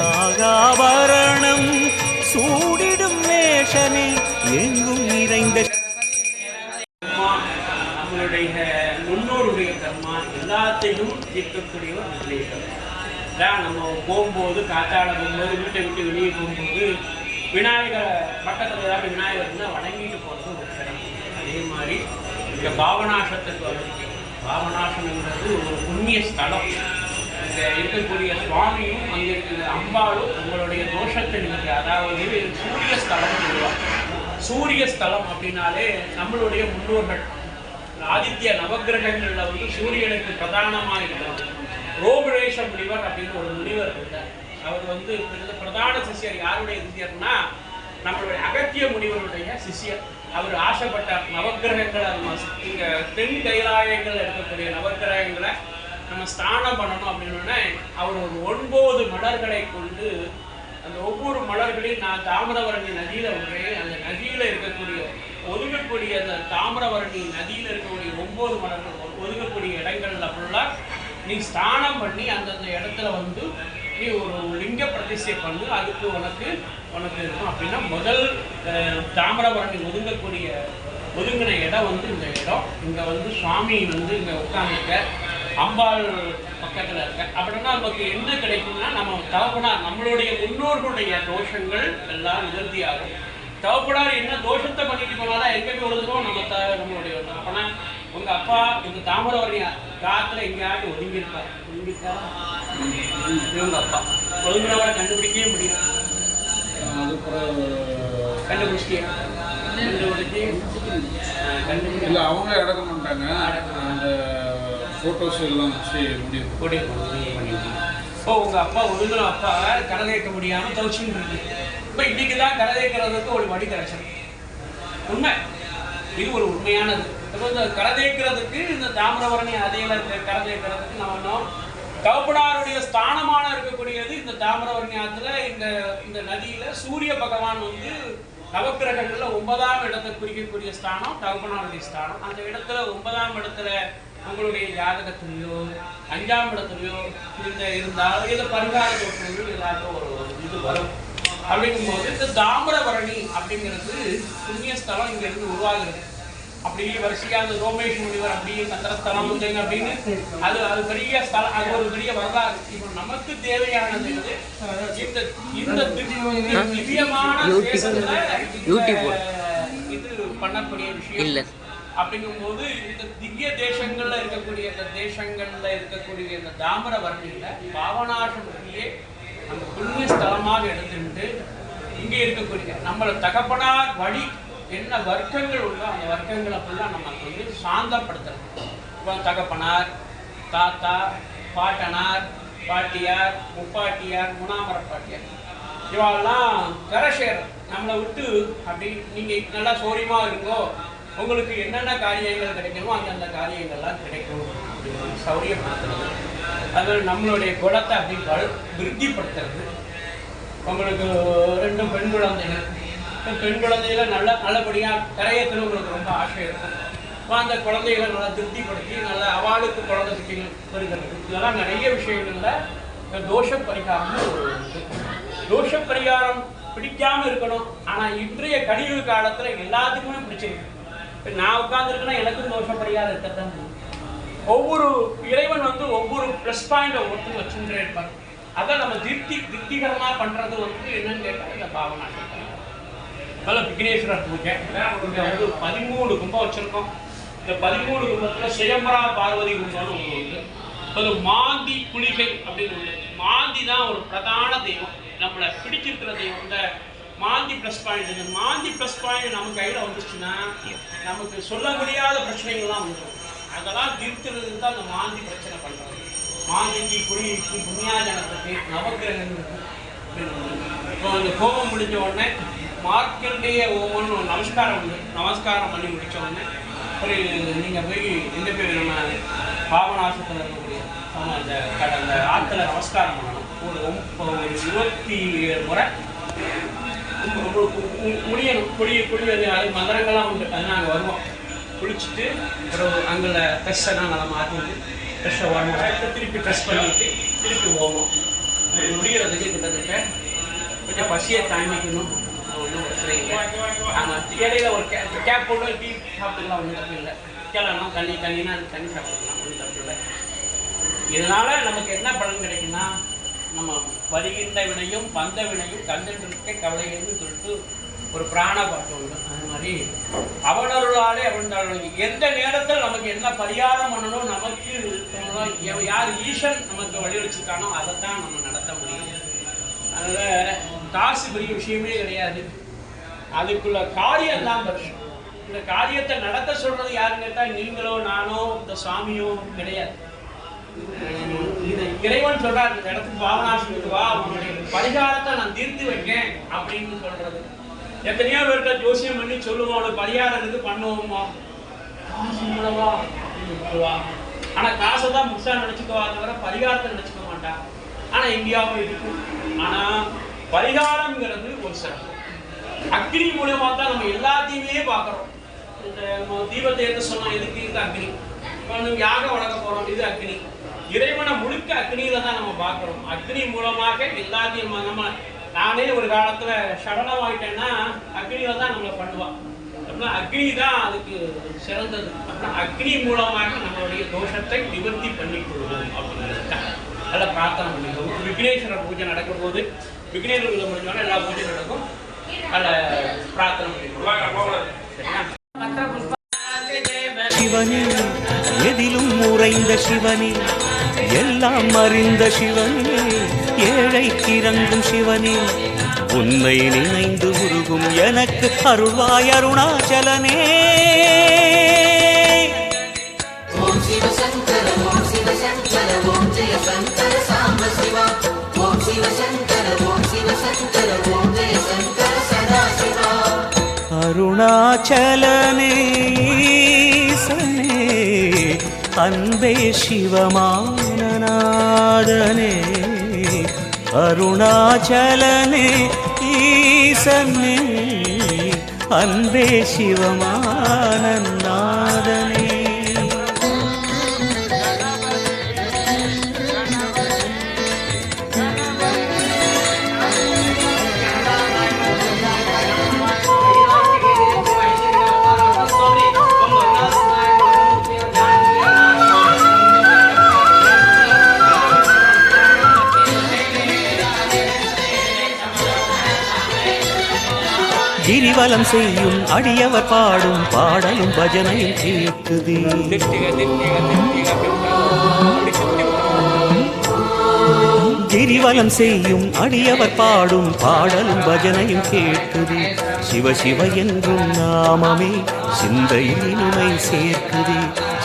நாகாபரணம் சூடிடும் மேஷனே எங்கும் நிறைந்த நம்மளுடைய முன்னோருடைய தர்மா எல்லாத்தையும் தீர்க்கக்கூடியவர் அதான் நம்ம போகும்போது காத்தாட போகும்போது வீட்டை விட்டு வெளியே போகும்போது விநாயகர் பக்கத்தில் ஏதாவது விநாயகர் இருந்தால் வணங்கிட்டு போகிறது ஒரு சிறப்பு. அதே மாதிரி இந்த பாவநாசத்துக்கு வரும். பாவநாசம்ங்கிறது ஒரு புண்ணிய ஸ்தலம். இங்கே இருக்கக்கூடிய சுவாமியும் அங்கே இருக்கிற அம்பாளும் உங்களுடைய தோஷத்தை நீங்கள் அதாவது சூரிய ஸ்தலம் சொல்லுவாங்க. சூரிய ஸ்தலம் அப்படின்னாலே நம்மளுடைய முன்னோர்கள் ஆதித்ய நவக்கிரகங்கள்ல வந்து சூரியனுக்கு பிரதானமாக இருக்கிறார் ரோபரேஷ முனிவர் அப்படின்னு ஒரு முனிவர் இருந்தார். அவர் வந்து பிரதான சிஷ்யர் யாருடைய சிஷியர்னா நம்மளுடைய அகத்திய முனிவருடைய சிஷியர். அவர் ஆசைப்பட்டார் நவகிரகங்களை நம்ம இங்க தென் கைலாயங்கள் இருக்கக்கூடிய நவக்கிரகங்களை நம்ம ஸ்தானம் பண்ணணும் அப்படின்னா அவர் ஒரு ஒன்பது மலர்களை கொண்டு அந்த ஒவ்வொரு மலர்களையும் நான் தாமிரவரணி நதியில விடுறேன். அந்த நதியில இருக்கக்கூடிய ஒதுங்கக்கூடிய அந்த தாமிரவரணி நதியில இருக்கக்கூடிய ஒன்பது மலர்கள் ஒ- ஒதுங்கக்கூடிய இடங்கள்ல ஃபுல்லா நீ ஸ்நானம் பண்ணி அந்தந்த இடத்துல வந்து நீ ஒரு லிங்க பிரதிஷ்டை பண்ணு. அதுக்கு உனக்கு உனக்கு இருக்கும் அப்படின்னா முதல் தாமிரபரணி ஒதுங்கக்கூடிய ஒதுங்கின இடம் வந்து இந்த இடம். இங்கே வந்து சுவாமி வந்து இங்கே உட்காந்துருக்க அம்பாள் பக்கத்துல இருக்க. அப்படின்னா நமக்கு என்ன கிடைக்கும்னா நம்ம தகப்பனார் நம்மளுடைய முன்னோர்களுடைய தோஷங்கள் எல்லாம் நிவர்த்தி ஆகும் தகப்பனார் என்ன தோஷத்தை பண்ணிட்டு போனாலும் எங்க போய் விழுதுறோம் நம்ம த நம்மளுடைய அப்பனா உங்க அப்பா இந்த தாமிரவரணி காத்துல எங்கேயாவது ஒதுங்கியிருப்பார். ஒதுங்கியிருக்காரா இவங்க அப்பா. ஒதுங்கினவரை கண்டுபிடிக்கவே முடியும் கண்டுபிடிச்சிட்டே. கண்டுபிடிச்சி அஹ், கண்டுபிடி இல்லை அவங்க அடக்க மாட்டாங்க அந்த ஃபோட்டோஸ் எல்லாம் வச்சு முடியும் கொடி இப்போ உங்க அப்பா ஒழுங்கும் அப்பா கரை தேய்க்க முடியாமல் தவிச்சுட்டு இருக்கு இப்போ இன்னைக்கு தான் கரை தேய்க்கிறதுக்கு ஒரு வழி கிடைச்சது. உண்மை. இது ஒரு உண்மையானது. இப்போ இந்த கரை தேய்க்கிறதுக்கு இந்த தாமிரபரணி அதையில இருக்க கரை தேய்க்கிறதுக்கு நம்ம இன்னும் தகப்பனாருடைய ஸ்தானமான இருக்கக்கூடியது இந்த தாமிரபரணி ஆத்துல இந்த இந்த நதியில சூரிய பகவான் வந்து நவக்கிரகங்களில் ஒன்பதாம் இடத்தை குறிக்கக்கூடிய ஸ்தானம் தகப்பனாருடைய ஸ்தானம். அந்த இடத்துல ஒன்பதாம் இடத்துல உங்களுடைய ஜாதகத்திலேயோ அஞ்சாம் இடத்துலையோ இந்த இருந்தால் இல்லை பரிகார தோற்றங்களோ எல்லாருக்கும் ஒரு இது வரும். அப்படிங்கும்போது இந்த தாமிரபரணி அப்படிங்கிறது புண்ணிய ஸ்தலம் இங்க இருந்து உருவாகுது அப்படி வரிசையா அந்த ரோமேஷ் முனிவர் அப்படியே சந்திரஸ்தலம் அப்படின்னு? அது அது பெரிய ஸ்தலம் அது ஒரு பெரிய வரலாறு. இப்போ நமக்கு தேவையானது இந்த இந்த திவ்ய- திவ்யமான இந்த இது பண்ணக்கூடிய விஷயம். இல்ல. அப்படிங்கும்போது இந்த திவ்ய தேசங்கள்ல இருக்கக்கூடிய இந்த தேசங்கள்ல இருக்கக்கூடிய இந்த தாமர வர்ணியில பாவனாசமுகியே அந்த புண்ணிய ஸ்தலமாக எடுத்துட்டு இங்க இருக்கக்கூடிய நம்மள தகப்பனார் வழி என்ன வர்க்கங்கள் உண்டோ அந்த வர்க்கங்களை ஃபுல்லாக நமக்கு வந்து சாந்தப்படுத்தணும். இப்போ தகப்பனார் தாத்தா பாட்டனார் பாட்டியார் முப்பாட்டியார் முனாமர பாட்டியார். இவாளெல்லாம் கரசேர் நம்மளை விட்டு அப்படி நீங்கள் நல்லா சௌரியமாக இருக்கோ உங்களுக்கு என்னென்ன காரியங்கள் கிடைக்கணுமோ அந்தந்த காரியங்கள்லாம் கிடைக்கும். அப்படின்னு சௌரியப்படுத்துறது அது நம்மளுடைய குலத்தை அப்படி விருத்திப்படுத்துறது. உங்களுக்கு ரெண்டு பெண் குழந்தைகள். பெண் குழந்தைகளை நல்ல நல்லபடியாக கரையத்தில் உங்களுக்கு ரொம்ப ஆசை இருக்கும். அந்த குழந்தைகளை நல்லா திருப்திப்படுத்தி நல்ல அவாளுக்கு குழந்தை குட்டிகள் வருகிறது. இதெல்லாம் நிறைய விஷயங்கள்ல இந்த தோஷ பரிகாரம் தோஷ பரிகாரம் பிடிக்காமல் இருக்கணும். ஆனால் இன்றைய கழிவு காலத்தில் எல்லாத்துக்குமே பிடிச்சிருக்கு. இப்போ நான் உட்காந்துருக்கேன்னா எனக்கும் தோஷ பரிகாரம் இருக்கத்தான் ஒவ்வொரு இறைவன் வந்து ஒவ்வொரு ப்ளஸ் பாயிண்டை ஒருத்தர் வச்சுட்டு இருப்பார் அதான் நம்ம திருப்தி திருப்திகரமா பண்றது வந்து என்னன்னு கேட்டால் இந்த பாவனா அதெல்லாம் விக்னேஸ்வரர் பூஜை இங்கே வந்து பதிமூணு கும்பம் வச்சிருக்கோம். இந்த பதிமூணு கும்பத்தில் சுயம்பரா பார்வதி கும்பம்னு ஒன்று உண்டு அது மாந்தி குளிகை அப்படின்னு ஒன்று மாந்தி தான் ஒரு பிரதான தெய்வம். நம்மளை பிடிச்சிருக்கிற தெய்வம். இந்த மாந்தி ப்ளஸ் பாயிண்ட் இந்த மாந்தி ப்ளஸ் பாயிண்ட் நம்ம கையில் வந்துச்சுன்னா நமக்கு சொல்ல முடியாத பிரச்சனைகள்லாம் வந்துடும் அதெல்லாம் தீர்த்துறதுக்கு தான் அந்த மாந்தி பிரச்சனை பண்ணுறது மாந்திக்கு குடிக்கு புண்ணியாஜனத்துக்கு நவக்கிரகங்களுக்கு இப்போ அந்த கோபம் முடிஞ்ச உடனே மார்க்கண்டேய ஓமன் ஒரு நமஸ்காரம் நமஸ்காரம் பண்ணி முடித்த உடனே ஒரு நீங்கள் போய் எந்த பேர் நம்ம பாபநாசத்தில் இருக்கக்கூடிய அந்த கடந்த ஆற்றுல நமஸ்காரம் பண்ணணும். ஒரு ஒரு இருபத்தி ஏழு முறை. முடியணும் குடி குடியது அது மந்திரங்கள்லாம் உண்டு. அது நாங்கள் வருவோம். குளிச்சுட்டு அப்புறம் அங்கே ட்ரெஸ்ஸெல்லாம் நல்லா மாற்றிட்டு ட்ரெஸ்ஸை வரணும் திருப்பி ட்ரெஸ் பண்ணிட்டு திருப்பி போவோம் முடிகிறதுக்கு கிட்டத்தட்ட கொஞ்சம் பசியை தாண்டிக்கணும் அது ஒன்றும் பிரச்சனை இல்லை. ஆமாம் இடையில ஒரு கே கேப் போட்டு டீ சாப்பிட்டுக்கலாம் ஒன்றும் தப்பு இல்லை. கேளலாம் தண்ணி தண்ணினா அது தண்ணி சாப்பிட்டுக்கலாம் ஒன்றும் தப்பு இல்லை. இதனால் நமக்கு என்ன பலன் கிடைக்குன்னா நம்ம வருகின்ற வினையும் வந்த வினையும் கண்டுட்டு இருக்க கவலைன்னு சொல்லிட்டு ஒரு பிராண பாட்டு உண்டு அது மாதிரி அவனருளாலே அவன் எந்த நேரத்தில் நமக்கு என்ன பரிகாரம் பண்ணணும் நமக்கு யார் ஈசன் நமக்கு வழி வச்சிருக்கானோ அதை தான் நம்ம நடத்த முடியும். அதனால் காசு பெரிய விஷயமே கிடையாது. அதுக்குள்ள காரியம் தான் பெருசு இந்த காரியத்தை நடத்த சொல்றது யாருன்னு கேட்டால் நீங்களோ நானோ இந்த சாமியோ கிடையாது. இறைவன் சொல்றாரு இந்த இடத்துக்கு பாவனாசனுக்கு வா உன்னுடைய பரிகாரத்தை நான் தீர்த்து வைக்கேன் அப்படின்னு சொல்றது. எத்தனையோ பேர்கிட்ட ஜோசியம் பண்ணி சொல்லுவோம் உனக்கு பரிகாரம் இது பண்ணுவோமா காசு மூலமா அப்படின்னு ஆனா காசை தான் முழுசா நினைச்சுக்குவா தவிர பரிகாரத்தை நினைச்சுக்க மாட்டான் ஆனா இந்தியாவும் இருக்கு ஆனா பரிகாரம்ங்கிறது ஒரு சிறப்பு. அக்னி மூலியமா தான் நம்ம எல்லாத்தையுமே பார்க்குறோம். இந்த நம்ம தீபத்தை எடுத்து சொன்னோம் எதுக்கு? இது அக்னி. இப்போ யாக வளர்க்க போறோம் இது அக்னி. இறைவனை முழுக்க அக்னியில தான் நம்ம பார்க்குறோம். அக்னி மூலமாக எல்லாத்தையும் நம்ம- நானே ஒரு காலத்துல சடலமாயிட்டேன்னா அக்னியில தான் நம்மளை பண்ணுவான் அப்படின்னா அக்னி தான் அதுக்கு சிறந்தது. அப்படின்னா அக்னி மூலமாக நம்மளுடைய தோஷத்தை நிவர்த்தி பண்ணி கொள்வோம் அப்படிங்கிறதுக்காக அதில் பிரார்த்தனை பண்ணிக்கணும் விக்னேஸ்வரர் பூஜை நடக்கும் போது விக்னேஸ்வரர் பூஜை முடிஞ்சோடனே எல்லா பூஜையும் நடக்கும். அதில் பிரார்த்தனை பண்ணிக்கணும் சரியா? சிவனே எதிலும் உறைந்த சிவனே எல்லாம் அறிந்த சிவனே ஏழைக்கு இறங்கும் சிவனே. உன்னை நினைந்து உருகும் எனக்கு அருள்வாய் அருணாச்சலனே. ஓம் சிவ சங்கர ஓம் சிவ சங்கர ஓம் ஜெய சங்கர சாம்ப சிவா. ஓம் சிவ சங்கர ஓம் சிவ சங்கர ஓம் ஜெய சங்கர சதா சிவா. அருணாச்சலனே ஈசனே அன்பே நாதனே அருணாச்சலனே ஈசன்னே அன்பே சிவமானநாதனே பலம் செய்யும் அடியவர் பாடும் பாடலும் பஜனையும் கேட்குதே கிரிவலம் செய்யும் அடியவர் பாடும் பாடலும் பஜனையும் கேட்குது சிவ சிவ என்றும் நாமமே சிந்தையில் இனிமை சேர்க்குது.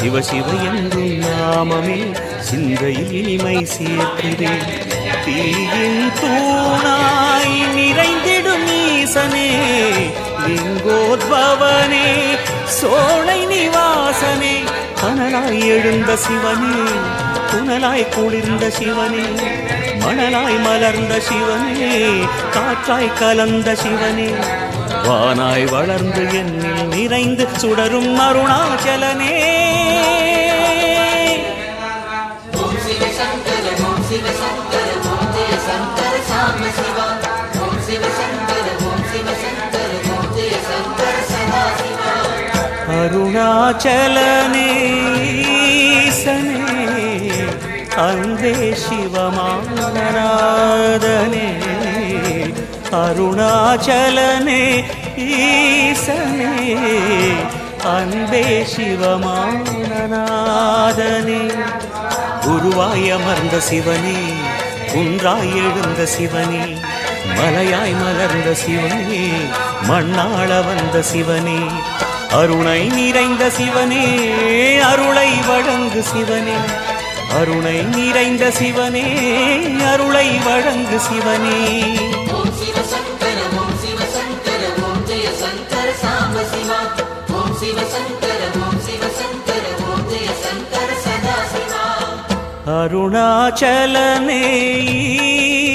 சிவ சிவ என்றும் நாமமே சிந்தையில் இனிமை சேர்க்குது. தீயின் தூணாய் நிறைந்திடும் சோலை நிவாசனே கனலாய் எழுந்த சிவனே புனலாய் குளிர்ந்த சிவனே மணலாய் மலர்ந்த சிவனே காற்றாய் கலந்த சிவனே. வானாய் வளர்ந்து என்னில் நிறைந்து சுடரும் அருணாச்சலனே. சிவ சங்கர ஓம் சிவ சங்கர ஓம் சிவா. ஓம் சிவ சங்கர அருணாச்சலனே ஈசனே அன்பே சிவமானநாதனே அருணாச்சலனே ஈசனே அன்பே சிவமானநாதனே. குருவாய் அமர்ந்த சிவனே குன்றாய் எழுந்த சிவனே மலையாய் மலர்ந்த சிவனே மண்ணாள வந்த சிவனே அருணை நிறைந்த சிவனே அருளை வழங்கு சிவனே. அருணை நிறைந்த சிவனே அருளை வழங்கு சிவனே. அருணாச்சலனே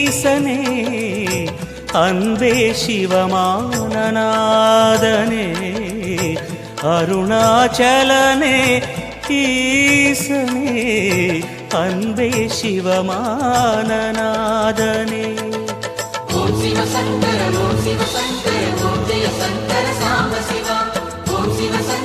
ஈசனே அன்பே சிவமானநாதனே. அருணாச்சலனே ஈசனே அன்பே சிவமானநாதனே. ஓம் சிவ சங்கர ஓம் சிவ சங்கர ஓம் ஜெய சங்கர சாம்ப சிவா. ஓம் சிவ சங்கர